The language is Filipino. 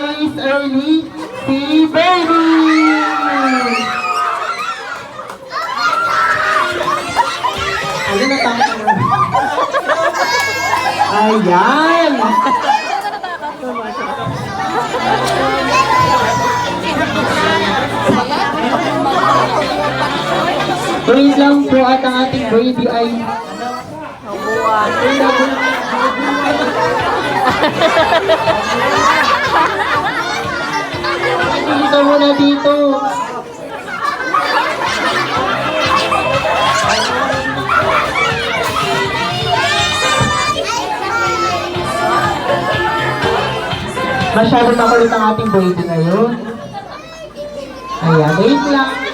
is early, si Bernie! Ano na tayo? Ayan! Wait lang po at ang ating baby ay dito muna dito. Masyado makulit ang ating baby ngayon. Ayan, wait lang.